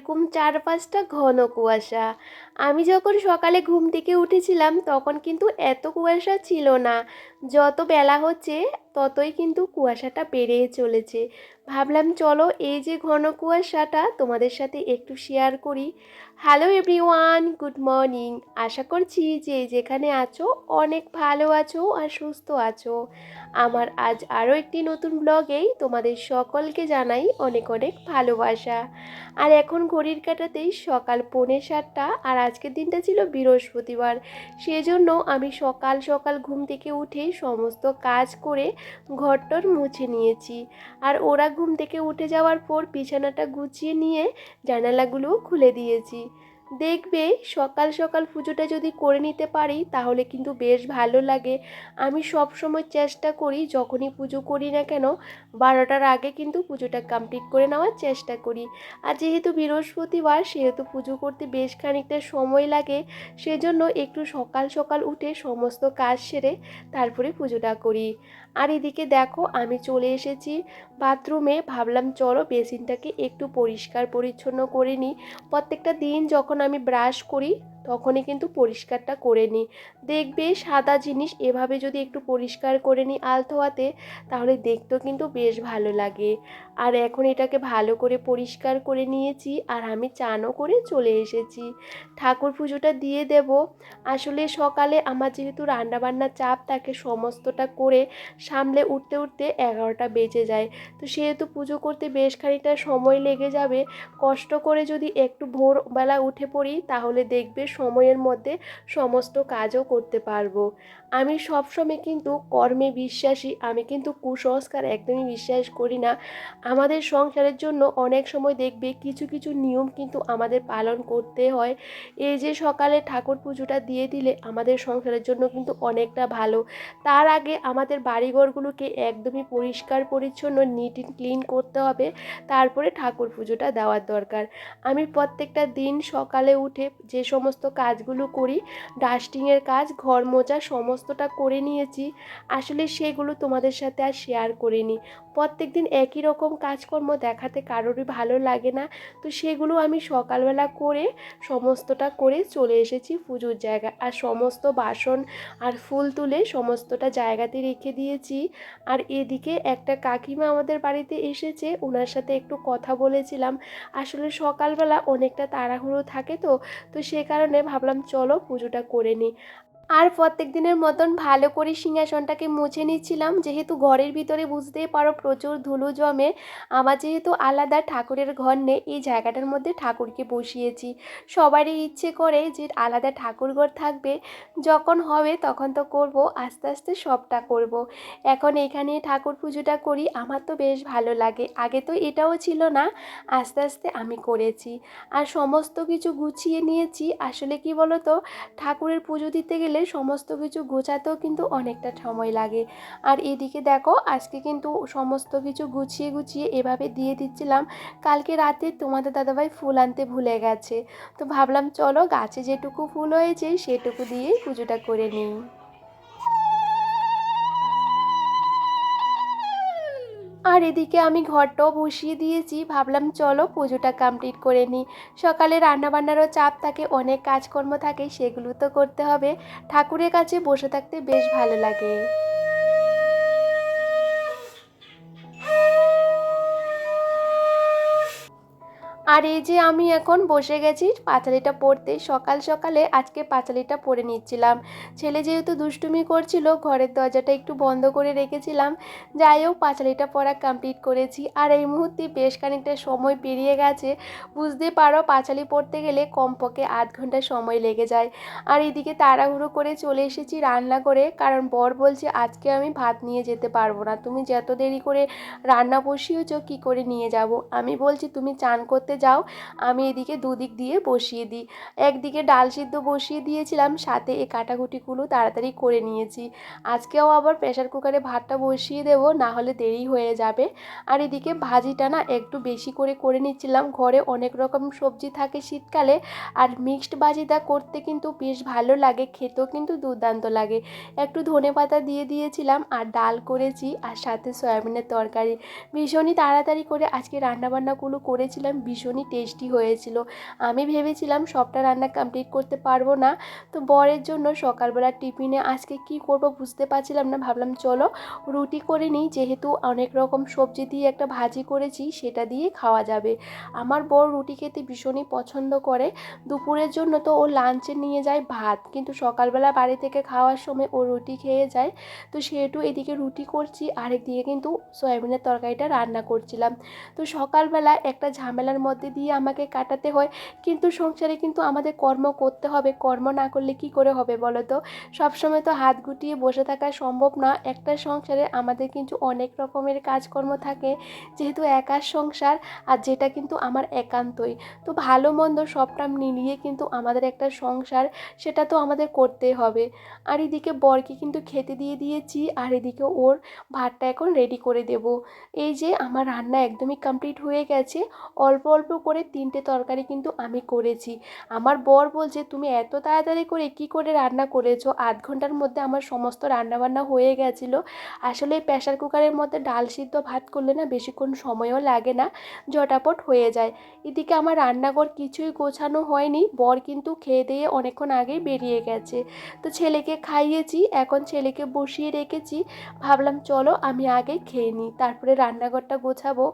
পর চার পাঁচটা ঘন কুয়াশা। আমি যখন সকালে ঘুম থেকে উঠেছিলাম, তখন কিন্তু এত কুয়াশা ছিল না। যত বেলা হচ্ছে, ততই কিন্তু কুয়াশাটা বেড়ে চলেছে। ভাবলাম, চলো এই যে ঘন কুয়াশাটা তোমাদের সাথে একটু শেয়ার করি। হ্যালো এভরিওয়ান গুড মর্নিং আশা করছি যে যেখানে আছো অনেক ভালো আছো আর সুস্থ আছো। আমার আজ আরও একটি নতুন ব্লগেই তোমাদের সকলকে জানাই অনেক অনেক ভালোবাসা। আর এখন ঘড়ির কাটাতেই সকাল পৌনে সাতটা আর আজকের দিনটা ছিল বৃহস্পতিবার। সেজন্য আমি সকাল সকাল ঘুম থেকে উঠে সমস্ত কাজ করে ঘরটর মুছে নিয়েছি। আর ওরা ঘুম থেকে উঠে যাওয়ার পর বিছানাটা গুছিয়ে নিয়ে জানালাগুলোও খুলে দিয়েছি। দেখবে সকাল সকাল পুজোটা যদি করে নিতে পারি, তাহলে কিন্তু বেশ ভালো লাগে। আমি সব সময় চেষ্টা করি, যখনই পুজো করি না কেন, বারোটার আগে কিন্তু পুজোটা কমপ্লিট করে নেওয়ার চেষ্টা করি। আর যেহেতু বৃহস্পতিবার, সেহেতু পুজো করতে বেশ খানিকটা সময় লাগে, সেজন্য একটু সকাল সকাল উঠে সমস্ত কাজ সেরে তারপরে পুজোটা করি। আর এদিকে দেখো, আমি চলে এসেছি বাথরুমে। ভাবলাম, চলো বেসিনটাকে একটু পরিষ্কার পরিচ্ছন্ন করে নিই। প্রত্যেকটা দিন যখন আমি ব্রাশ করি তখনই কিন্তু পরিষ্কারটা করে নিই দেখবে সাদা জিনিস এভাবে যদি একটু পরিষ্কার করে নিই আলতো হাতে, তাহলে দেখতেও কিন্তু বেশ ভালো লাগে। আর এখন এটাকে ভালো করে পরিষ্কার করে নিয়েছি আর আমি চানও করে চলে এসেছি। ঠাকুর পুজোটা দিয়ে দেব। আসলে সকালে আমার যেহেতু রান্নাবান্নার চাপ থাকে সমস্তটা করে সামলে উঠতে উঠতে এগারোটা বেজে যায়। তো সেহেতু পুজো করতে বেশ খানিকটা সময় লেগে যাবে। কষ্ট করে যদি একটু ভোরবেলা উঠে পড়ি, তাহলে দেখবে সময়ের মধ্যে সমস্ত কাজও করতে পারব। আমি সবসময় কিন্তু কর্মে বিশ্বাসী, আমি কিন্তু কুসংস্কার একদমই বিশ্বাস করি না। আমাদের সংসারের জন্য অনেক সময় দেখবে কিছু কিছু নিয়ম কিন্তু আমাদের পালন করতে হয়। এই যে সকালে ঠাকুর পুজোটা দিয়ে দিলে আমাদের সংসারের জন্য কিন্তু অনেকটা ভালো। তার আগে আমাদের বাড়িঘরগুলোকে একদমই পরিষ্কার, পরিচ্ছন্ন নিট অ্যান্ড ক্লিন করতে হবে। তারপরে ঠাকুর পুজোটা দেওয়ার দরকার। আমি প্রত্যেকটা দিন সকালে উঠে যে সমস্ত কাজগুলো করি ডাস্টিংয়ের কাজ, ঘর মোজা সমস্তটা করে নিয়েছি, আসলে সেগুলো তোমাদের সাথে আর শেয়ার করিনি। প্রত্যেক দিন একই রকম কাজকর্ম দেখাতে কারোরই ভালো লাগে না, তো সেগুলো আমি সকালবেলা করে সমস্তটা করে চলে এসেছি পুজোর জায়গায়। আর সমস্ত বাসন আর ফুল তুলে সমস্তটা জায়গাতে রেখে দিয়েছি। আর এদিকে একটা কাকিমা আমাদের বাড়িতে এসেছে, ওনার সাথে একটু কথা বলেছিলাম। আসলে সকালবেলা অনেকটা তাড়াহুড়ো থাকে তো তো সে কারণে ভাবলাম চলো পুজোটা করে নিই। আর প্রত্যেক দিনের মতন ভালো করে সিংহাসনটাকে মুছে নিচ্ছিলাম। যেহেতু ঘরের ভিতরে বুঝতেই পারো প্রচুর ধুলো জমে, আমার যেহেতু আলাদা ঠাকুরের ঘর নেই, এই জায়গাটার মধ্যে ঠাকুরকে বসিয়েছি। সবারই ইচ্ছে করে যে আলাদা ঠাকুর ঘর থাকবে, যখন হবে তখন তো করব, আস্তে আস্তে সবটা করব। এখন এখানে ঠাকুর পুজোটা করি, আমার তো বেশ ভালো লাগে। আগে তো এটাও ছিল না, আস্তে আস্তে আমি করেছি। আর সমস্ত কিছু গুছিয়ে নিয়েছি, আসলে কি বলো তো ঠাকুরের পুজো দিতে গেলে সমস্ত কিছু গোছাতেও কিন্তু অনেকটা সময় লাগে। আর এদিকে দেখো, আজকে কিন্তু সমস্ত কিছু গুছিয়ে গুছিয়ে এভাবে দিয়ে দিচ্ছিলাম। কালকে রাতে তোমাদের দাদাভাই ফুল আনতে ভুলে গেছে। তো ভাবলাম, চলো গাছে যেটুকু ফুল হয়েছে সেটুকু দিয়েই পুজোটা করে নিই। আর এদিকে আমি ঘরটাও বসিয়ে দিয়েছি। ভাবলাম, চলো পুজোটা কমপ্লিট করে নিই। সকালে রান্নাবান্নারও চাপ থাকে, অনেক কাজকর্ম থাকে, সেগুলো তো করতে হবে। ঠাকুরের কাছে বসে থাকতে বেশ ভালো লাগে। আর এই যে আমি এখন বসে গেছি পাঁচালিটা পড়তে, সকাল সকালে আজকে পাঁচালিটা পড়ে নিচ্ছিলাম। ছেলে যেহেতু দুষ্টুমি করছিল, ঘরের দরজাটা একটু বন্ধ করে রেখেছিলাম। যাই হোক, পাঁচালিটা পড়া কমপ্লিট করেছি। আর এই মুহূর্তে বেশ খানিকটা সময় পেরিয়ে গেছে। বুঝতে পারো, পাঁচালি পড়তে গেলে কমপক্ষে আধ ঘণ্টা সময় লেগে যায়। আর এদিকে তাড়াহুড়ো করে চলে এসেছি রান্না করে কারণ বর বলছে, আজকে আমি ভাত নিয়ে যেতে পারব না। তুমি যত দেরি করে রান্না বসিয়েছ, কী করে নিয়ে যাব? আমি বলছি, তুমি চান করতে যাও, আমি এদিকে দুদিক দিয়ে বসিয়ে দিই। একদিকে ডাল সিদ্ধ বসিয়ে দিয়েছিলাম, সাথে এই কাটাকুটিগুলো তাড়াতাড়ি করে নিয়েছি। আজকেও আবার প্রেশার কুকারে ভাতটা বসিয়ে দেব, না হলে দেরি হয়ে যাবে। আর এদিকে ভাজিটা না একটু বেশি করে করে নিচ্ছিলাম। ঘরে অনেক রকম সবজি থাকে শীতকালে, আর মিক্সড ভাজিটা করতে কিন্তু বেশ ভালো লাগে, খেতেও কিন্তু দুর্দান্ত লাগে। একটু ধনে পাতা দিয়ে দিয়েছিলাম, আর ডাল করেছি, আর সাথে সয়াবিনের তরকারি। ভীষণই তাড়াতাড়ি করে আজকে রান্নাবান্নাগুলো করেছিলাম ভীষণই ভীষণই টেস্টি হয়েছিল। আমি ভেবেছিলাম সবটা রান্না কমপ্লিট করতে পারব না। তো বরের জন্য সকালবেলা টিফিনে আজকে কি করব বুঝতে পারছিলাম না। ভাবলাম চলো রুটি করে নিই। যেহেতু অনেক রকম সবজি দিয়ে একটা ভাজি করেছি, সেটা দিয়ে খাওয়া যাবে। আমার বর রুটি খেতে ভীষণই পছন্দ করে। দুপুরের জন্য তো ও লাঞ্চে নিয়ে যায় ভাত। কিন্তু সকালবেলা বাড়ি থেকে খাওয়ার সময় ও রুটি খেয়ে যায়। তো সেহেতু এদিকে রুটি করছি আরেকদিকে কিন্তু সয়াবিনের তরকারিটা রান্না করছিলাম। তো সকালবেলা একটা ঝামেলার মধ্যে দিয়ে আমাকে কাটাতে হয়। কিন্তু সংসারে কিন্তু আমাদের কর্ম করতে হবে। কর্ম না করলে কি করে হবে বলো তো? সবসময় তো হাত গুটিয়ে বসে থাকা সম্ভব না। একটা সংসারে আমাদের কিন্তু অনেক রকমের কাজকর্ম থাকে। যেহেতু একার সংসার, আর যেটা কিন্তু আমার একান্তই। তো ভালো মন্দ সবটা মিলিয়ে কিন্তু আমাদের একটা সংসার, সেটা তো আমাদের করতেই হবে। আর এদিকে বরকে কিন্তু খেতে দিয়ে দিয়েছি, আর এদিকে ওর ভাতটা এখন রেডি করে দেব। এই যে আমার রান্না একদমই কমপ্লিট হয়ে গেছে। অল্প অল্প করে তিনটে তরকারি কিন্তু আমি করেছি। আমার বর বলছে, তুমি এত তাড়াতাড়ি করে কি করে রান্না করেছ? আধ ঘণ্টার মধ্যে আমার সমস্ত রান্নাবান্না হয়ে গেছিল। আসলে প্রেশার কুকারের মধ্যে ডাল সিদ্ধ ভাত করলে না বেশিক্ষণ সময়ও লাগে না, ঝটাপট হয়ে যায়। এদিকে আমার রান্নাঘর কিছুই গোছানো হয়নি, বর কিন্তু খেয়ে দিয়ে অনেকক্ষণ আগেই বেরিয়ে গেছে। তো ছেলেকে খাইয়েছি, এখন ছেলেকে বসিয়ে রেখেছি। ভাবলাম, চলো আমি আগে খেয়ে নিই, তারপরে রান্নাঘরটা গোছাবো।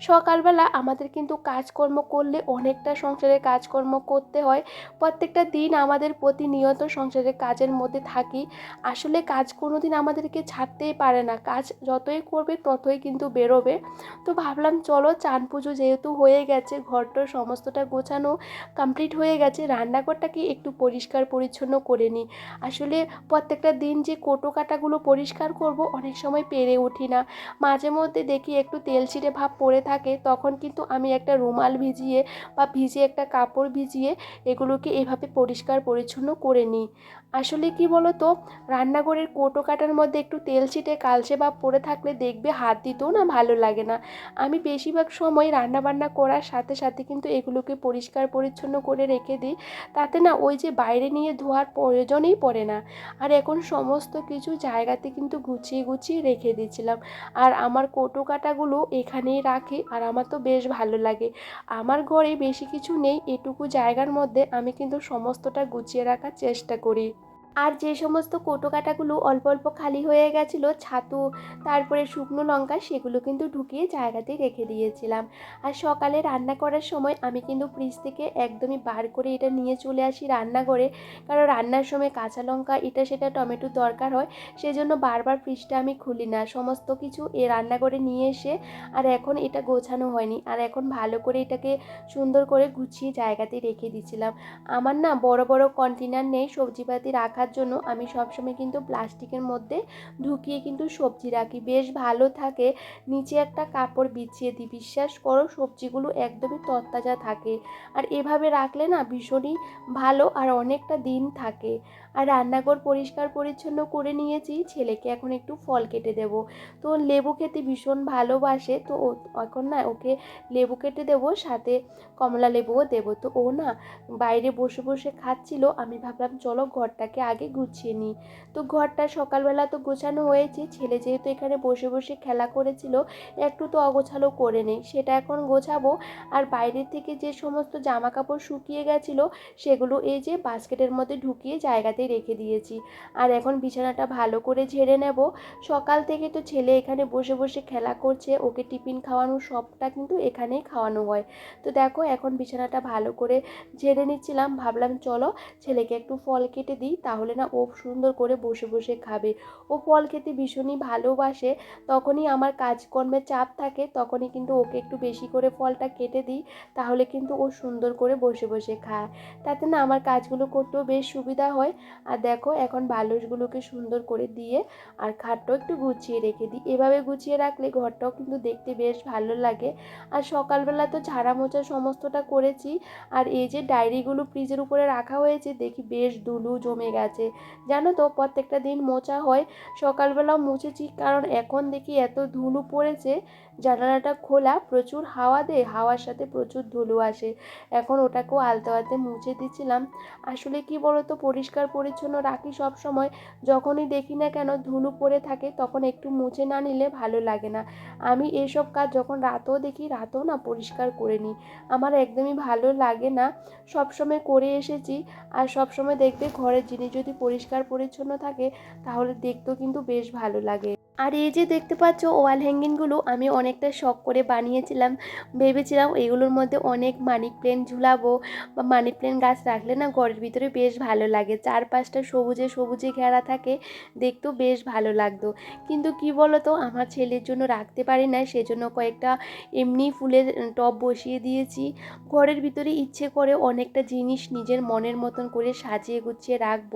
সকালবেলা আমাদের কিন্তু কাজকর্ম করলে অনেকটা সংসারের কাজকর্ম করতে হয়। প্রত্যেকটা দিন আমাদের প্রতিনিয়ত সংসারের কাজের মধ্যে থাকি। আসলে কাজ কোনো দিন আমাদেরকে ছাড়তেই পারে না। কাজ যতই করবে ততই কিন্তু বেরোবে। তো ভাবলাম চলো চান পুজো যেহেতু হয়ে গেছে, ঘরটার সমস্তটা গোছানো কমপ্লিট হয়ে গেছে রান্নাঘরটাকে একটু পরিষ্কার পরিচ্ছন্ন করে নিই। আসলে প্রত্যেকটা দিন যে কোটো কাটাগুলো পরিষ্কার করব অনেক সময় পেরে উঠি না। মাঝে মধ্যে দেখি একটু তেল ছিটে ভাব পড়ে থাকে, তখন কিন্তু আমি একটা রুমাল ভিজিয়ে বা ভিজিয়ে একটা কাপড় ভিজিয়ে এগুলোকে এভাবে পরিষ্কার পরিচ্ছন্ন করে নিই। আসলে কি বলো তো রান্নাঘরের কোটো কাটার মধ্যে একটু তেল ছিটে কালচে বা পড়ে থাকলে দেখবে হাত দিতেও না ভালো লাগে না। আমি বেশিরভাগ সময় রান্নাবান্না করার সাথে সাথে কিন্তু এগুলোকে পরিষ্কার পরিচ্ছন্ন করে রেখে দিই। তাতে না ওই যে বাইরে নিয়ে ধোয়ার প্রয়োজনই পড়ে না। আর এখন সমস্ত কিছু জায়গাতে কিন্তু গুছিয়ে গুছিয়ে রেখে দিয়েছিলাম। আর আমার কোটো কাটাগুলো এখানেই রাখি আর আমার তো বেশ ভালো লাগে। আমার ঘরে বেশি কিছু নেই, এটুকু জায়গার মধ্যে আমি কিন্তু সমস্তটা গুছিয়ে রাখার চেষ্টা করি। আর যে সমস্ত কোটো কাটাগুলো অল্প অল্প খালি হয়ে গেছিল, ছাতু, তারপরে শুকনো লঙ্কা, সেগুলো কিন্তু ঢুকিয়ে জায়গাতে রেখে দিয়েছিলাম। আর সকালে রান্না করার সময় আমি কিন্তু ফ্রিজ থেকে একদমই বার করে এটা নিয়ে চলে আসি রান্নাঘরে। কারণ রান্নার সময় কাঁচা লঙ্কা এটা সেটা, টমেটো দরকার হয়, সেজন্য বারবার ফ্রিজটা আমি খুলি না। সমস্ত কিছু এ রান্নাঘরে নিয়ে এসে আর এখন এটা গোছানো হয়নি। আর এখন ভালো করে এটাকে সুন্দর করে গুছিয়ে জায়গাতে রেখে দিয়েছিলাম। আমার না বড় বড় কন্টেনার নেই, সবজিপাতি রাখার জন্য আমি সবসময় কিন্তু প্লাস্টিকের মধ্যে ঢুকিয়ে কিন্তু সবজি রাখি। বেশ ভালো থাকে, নিচে একটা কাপড় বিছিয়ে দিই বিশ্বাস করো সবজিগুলো একদমই তরতাজা থাকে। আর এভাবে রাখলে না ভীষণই ভালো আর অনেকটা দিন থাকে। আর রান্নাঘর পরিষ্কার পরিচ্ছন্ন করে নিয়েছি। ছেলেকে এখন একটু ফল কেটে দেব। তো লেবু খেতে ভীষণ ভালোবাসে। তো এখন না ওকে লেবু কেটে দেবো, সাথে কমলা লেবুও দেবো। তো ও না বাইরে বসে বসে খাচ্ছিল। আমি ভাবলাম, চলো ঘরটাকে আগে গুছিয়ে নিই। তো ঘরটা সকালবেলা তো গোছানো হয়েছে। ছেলে যেহেতু এখানে বসে বসে খেলা করেছিল, একটু তো অগোছালো করে নেই। সেটা এখন গোছাবো। আর বাইরে থেকে যে সমস্ত জামা কাপড় শুকিয়ে গেছিল, সেগুলো এই যে বাস্কেটের মধ্যে ঢুকিয়ে জায়গাতেই রেখে দিয়েছি। আর এখন বিছানাটা ভালো করে ঝেড়ে নেব। সকাল থেকে তো ছেলে এখানে বসে বসে খেলা করছে। ওকে টিফিন খাওয়ানো সবটা কিন্তু এখানেই খাওয়ানো হয়। তো দেখো এখন বিছানাটা ভালো করে ঝেড়ে নিচ্ছিলাম। ভাবলাম চলো ছেলেকে একটু ফল কেটে দিই। তাহলে না ও সুন্দর করে বসে বসে খাবে। ও ফল খেতে ভীষণই ভালোবাসে। তখনই আমার কাজকর্মের চাপ থাকে। তখনই কিন্তু ওকে একটু বেশি করে ফলটা কেটে দিই। তাহলে কিন্তু ও সুন্দর করে বসে বসে খায়। তাতে না আমার কাজগুলো করতেও বেশ সুবিধা হয়। আর দেখো এখন বালুসগুলোকে সুন্দর করে দিয়ে আর খাটটাও একটু গুছিয়ে রেখে দিই। এভাবে গুছিয়ে রাখলে ঘরটাও কিন্তু দেখতে বেশ ভালো লাগে। আর সকালবেলা তো ঝাড়া মোছা সমস্তটা করেছি। আর এই যে ডায়েরিগুলো ফ্রিজের উপরে রাখা হয়েছে, দেখি বেশ ধুলো জমে গেছে। জানো তো, প্রত্যেকটা দিন মোছা হয়। সকালবেলাও মুছেছি, কারণ এখন দেখি এত ধুলো পড়েছে, জানালাটা খোলা, প্রচুর হাওয়া দেয় হাওয়ার সাথে প্রচুর ধুলো আসে। এখন ওটাকেও আলতে আলতে মুছে দিচ্ছিলাম আসলে কি বলতো, পরিষ্কার পরিচ্ছন্ন রাখি সব সময় যখনই দেখি না কেন ধুলো পড়ে থাকে তখন একটু মুছে না নিলে ভালো লাগে না। আমি এসব কাজ যখন রাতেও দেখি, রাতেও না পরিষ্কার করে নিই। আমার একদমই ভালো লাগে না। সবসময় করে এসেছি আর সবসময় দেখবে ঘরের জিনিস যদি পরিষ্কার পরিচ্ছন্ন থাকে তাহলে দেখতেও কিন্তু বেশ ভালো লাগে। আর এই যে দেখতে পাচ্ছ ওয়াল হ্যাঙ্গিংগুলো, আমি অনেকটা শখ করে বানিয়েছিলাম। ভেবেছিলাম এগুলোর মধ্যে অনেক মানি প্লেন ঝুলাবো বা মানি প্লেন গাছ রাখলে না ঘরের ভিতরে বেশ ভালো লাগে। চারপাশটা সবুজে সবুজে ঘেরা থাকে, দেখতেও বেশ ভালো লাগতো। কিন্তু কি বলো তো আমার ছেলের জন্য রাখতে পারি না সেজন্য কয়েকটা এমনি ফুলের টব বসিয়ে দিয়েছি। ঘরের ভিতরে ইচ্ছে করে অনেকটা জিনিস নিজের মনের মতন করে সাজিয়ে গুছিয়ে রাখব।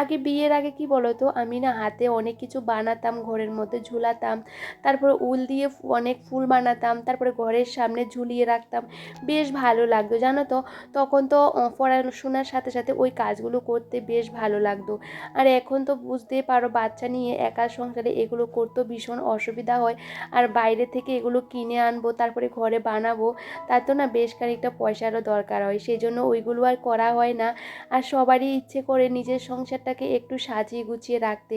আগে বিয়ের আগে কি বলো তো আমি না হাতে অনেক কিছু বানাতাম ঘরের মধ্যে ঝুলাতাম। তারপরে উল দিয়ে অনেক ফুল বানাতাম। তারপরে ঘরের সামনে ঝুলিয়ে রাখতাম। বেশ ভালো লাগতো, জানো তো? তখন তো পড়াশোনার সাথে সাথে ওই কাজগুলো করতে বেশ ভালো লাগতো। আর এখন তো বুঝতেই পারো, বাচ্চা নিয়ে একা সংসারে এগুলো করতেও ভীষণ অসুবিধা হয়। আর বাইরে থেকে এগুলো কিনে আনব, তারপরে ঘরে বানাবো, তার তো না বেশ খানিকটা পয়সারও দরকার হয়। সেই জন্য ওইগুলো আর করা হয় না। আর সবারই ইচ্ছে করে নিজের সংসারটাকে একটু সাজিয়ে গুছিয়ে রাখতে।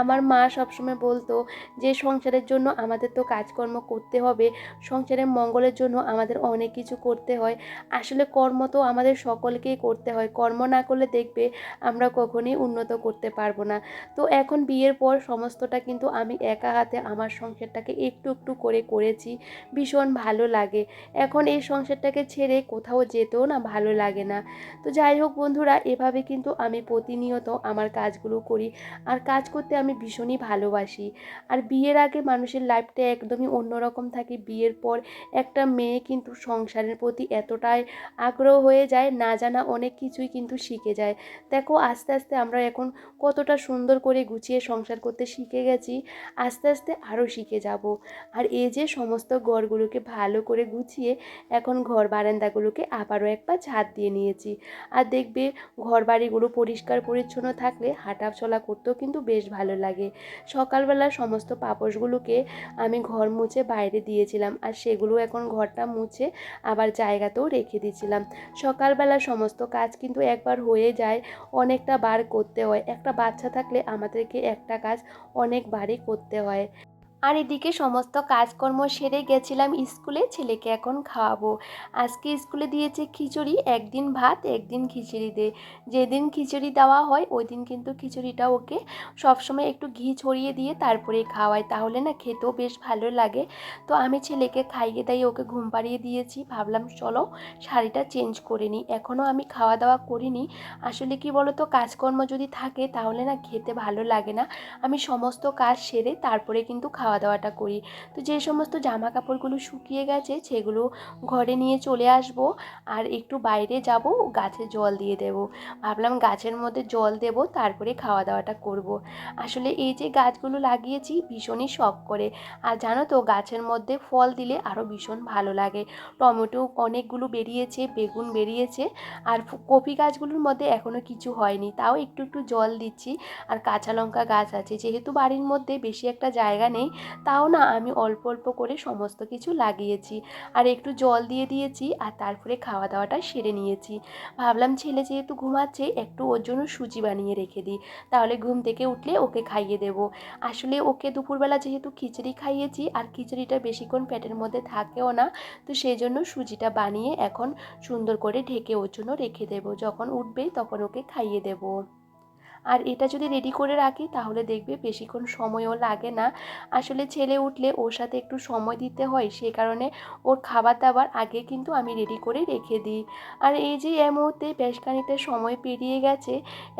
আমার মা সবসময় বলতো যে সংসারের জন্য আমাদের তো কাজকর্ম করতে হবে, সংসারের মঙ্গলের জন্য আমাদের অনেক কিছু করতে হয়। আসলে কর্ম তো আমাদের সকলকেই করতে হয়, কর্ম না করলে দেখবে আমরা কখনোই উন্নত করতে পারব না। তো এখন বিয়ের পর সমস্তটা কিন্তু আমি একা হাতে আমার সংসারটাকে একটু একটু করে করেছি, ভীষণ ভালো লাগে। এখন এই সংসারটাকে ছেড়ে কোথাও যেতেও না ভালো লাগে না। তো যাই হোক বন্ধুরা, এভাবে কিন্তু আমি প্রতিনিয়ত আমার কাজগুলো করি। আর কাজ করতে আমি ভীষণই ভালোবাসি। আর বিয়ের আগে মানুষের লাইফটা একদমই অন্যরকম থাকে। বিয়ের পর একটা মেয়ে কিন্তু সংসারের প্রতি এতটাই আগ্রহ হয়ে যায়, না জানা অনেক কিছুই কিন্তু শিখে যায়। দেখো, আস্তে আস্তে আমরা এখন কতটা সুন্দর করে গুছিয়ে সংসার করতে শিখে গেছি, আস্তে আস্তে আরও শিখে যাব। আর এই যে সমস্ত ঘরগুলোকে ভালো করে গুছিয়ে এখন ঘর বারান্দাগুলোকে আবারও একবার ছাদ দিয়ে নিয়েছি। আর দেখবে ঘর বাড়িগুলো পরিষ্কার পরিচ্ছন্ন থাকলে হাঁটা চলা করতেও কিন্তু বেশ ভালো লাগে। সকালবেলা সমস্ত পাপোশগুলোকে আমি ঘর মুছে বাইরে দিয়েছিলাম আর সেগুলো এখন ঘরটা মুছে আবার জায়গাতেও রেখে দিয়েছিলাম। সকালবেলা সমস্ত কাজ কিন্তু একবার হয়ে যায়, অনেকটা বার করতে হয়। একটা বাচ্চা থাকলে আমাদেরকে একটা কাজ অনেকবারই করতে হয়। আর এদিকে সমস্ত কাজকর্ম সেরে গেছিলাম স্কুলে, ছেলেকে এখন খাওয়াবো। আজকে স্কুলে দিয়েছে খিচুড়ি, একদিন ভাত, একদিন খিচুড়ি দে। যেদিন খিচুড়ি দেওয়া হয় ওই দিন কিন্তু খিচুড়িটা ওকে সবসময় একটু ঘি ছড়িয়ে দিয়ে তারপরে খাওয়াই তাহলে না খেতেও বেশ ভালো লাগে। তো আমি ছেলেকে খাইয়ে দাইয়ে ওকে ঘুম পাড়িয়ে দিয়েছি। ভাবলাম, চলো, শাড়িটা চেঞ্জ করে নিই। এখনও আমি খাওয়া দাওয়া করিনি। আসলে কি বলো তো কাজকর্ম যদি থাকে, তাহলে না খেতে ভালো লাগে না। আমি সমস্ত কাজ সেরে তারপরে কিন্তু খাওয়া দাওয়াটা করি। তো যে সমস্ত জামা কাপড়গুলো শুকিয়ে গেছে সেগুলো ঘরে নিয়ে চলে আসব আর একটু বাইরে যাব, গাছে জল দিয়ে দেব। ভাবলাম গাছের মধ্যে জল দেব, তারপরে খাওয়া দাওয়াটা করব। আসলে এই যে গাছগুলো লাগিয়েছি ভীষণই শখ করে। আর জানো তো, গাছের মধ্যে ফল দিলে আরও ভীষণ ভালো লাগে। টমেটো অনেকগুলো বেরিয়েছে, বেগুন বেরিয়েছে, আর কপি গাছগুলোর মধ্যে এখনও কিছু হয়নি। তাও একটু একটু জল দিচ্ছি। আর কাঁচা লঙ্কা গাছ আছে। যেহেতু বাড়ির মধ্যে বেশি একটা জায়গা নেই তাও না আমি অল্প অল্প করে সমস্ত কিছু লাগিয়েছি। আর একটু জল দিয়ে দিয়েছি আর তারপরে খাওয়া দাওয়াটা সেরে নিয়েছি। ভাবলাম ছেলে যেহেতু ঘুমাচ্ছে একটু ওর জন্য সুজি বানিয়ে রেখে দিই। তাহলে ঘুম থেকে উঠলে ওকে খাইয়ে দেব। আসলে ওকে দুপুরবেলা যেহেতু খিচড়ি খাইয়েছি আর খিচুড়িটা বেশিক্ষণ পেটের মধ্যে থাকেও না, তো সেই জন্য সুজিটা বানিয়ে এখন সুন্দর করে ঢেকে ওর জন্য রেখে দেবো। যখন উঠবে তখন ওকে খাইয়ে দেবো। আর এটা যদি রেডি করে রাখি, তাহলে দেখবে বেশিক্ষণ সময়ও লাগে না। আসলে ছেলে উঠলে ওর সাথে একটু সময় দিতে হয়, সে কারণে ওর খাবার দাবার আগে কিন্তু আমি রেডি করে রেখে দিই। আর এই যে এই মুহূর্তে বেশ খানিকটা সময় পেরিয়ে গেছে,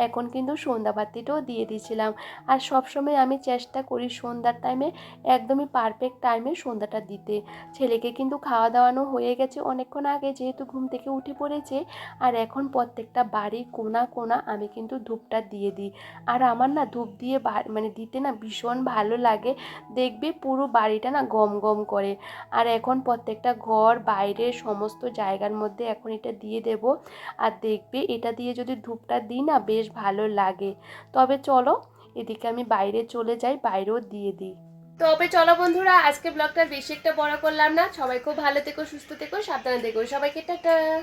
এখন কিন্তু সন্ধ্যাবাতিটাও দিয়ে দিয়েছিলাম আর সবসময় আমি চেষ্টা করি সন্ধ্যার টাইমে একদমই পারফেক্ট টাইমে সন্ধ্যাটা দিতে। ছেলেকে কিন্তু খাওয়া দাওয়ানো হয়ে গেছে অনেকক্ষণ আগে, যেহেতু ঘুম থেকে উঠে পড়েছে। আর এখন প্রত্যেকটা বাড়ির কোনা কোনা আমি কিন্তু ধূপটা দিয়ে দিই। আর আমার না ধূপ দিয়ে মানে দিতে না ভীষণ ভালো লাগে। দেখবে পুরো বাড়িটা না গম গম করে। আর এখন প্রত্যেকটা ঘর, বাইরে সমস্ত জায়গার মধ্যে এখন এটা দিয়ে দেব। আর দেখবে এটা দিয়ে যদি ধূপটা দিই না বেশ ভালো লাগে। তবে চলো, এদিকে আমি বাইরে চলে যাই, বাইরেও দিয়ে দিই। তবে চলো বন্ধুরা, আজকে ব্লগটা বেশি একটা বড় করলাম না। সবাই খুব ভালো থেকো, সুস্থ থেকো, সাবধানে থেকো। সবাইকে টাটা।